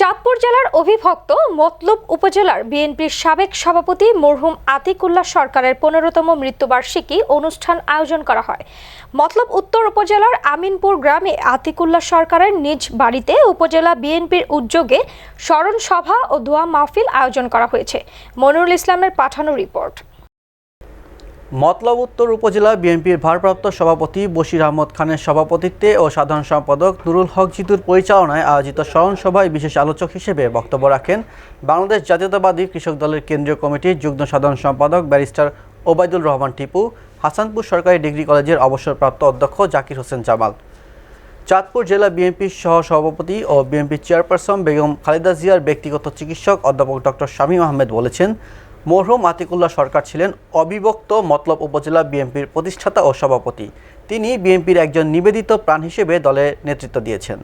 চাঁদপুর জেলার অভিভক্ত মতলব উপজেলার বিএনপির সাবেক সভাপতি মরহুম আতিকুল্লাহ সরকারের পনেরোতম মৃত্যুবার্ষিকী অনুষ্ঠান আয়োজন করা হয়। মতলব উত্তর উপজেলার আমিনপুর গ্রামে আতিকুল্লাহ সরকারের নিজ বাড়িতে উপজেলা বিএনপির উদ্যোগে স্মরণ সভা ও দোয়া মাহফিল আয়োজন করা হয়েছে। মনিরুল ইসলামের পাঠানো রিপোর্ট। মতলব উত্তর উপজেলা বিএনপির ভারপ্রাপ্ত সভাপতি বশির আহমদ খানের সভাপতিত্বে ও সাধারণ সম্পাদক নুরুল হক জিতুর পরিচালনায় আয়োজিত স্মরণ সভায় বিশেষ আলোচক হিসেবে বক্তব্য রাখেন বাংলাদেশ জাতীয়তাবাদী কৃষক দলের কেন্দ্রীয় কমিটির যুগ্ম সাধারণ সম্পাদক ব্যারিস্টার ওবায়দুল রহমান টিপু, হাসানপুর সরকারি ডিগ্রি কলেজের অবসরপ্রাপ্ত অধ্যক্ষ জাকির হোসেন জামাল। চাঁদপুর জেলা বিএনপির সহ সভাপতি ও বিএনপি চেয়ারপারসন বেগম খালেদা জিয়ার ব্যক্তিগত চিকিৎসক অধ্যাপক ডক্টর শামীম আহমেদ বলেছেন মরহুম আতিকুল্লাহ সরকার ছিলেন অবিভক্ত মতলব উপজেলা বিএনপির প্রতিষ্ঠাতা ও সভাপতি। তিনি বিএনপির একজন নিবেদিত প্রাণ হিসেবে দলে নেতৃত্ব দিয়েছেন।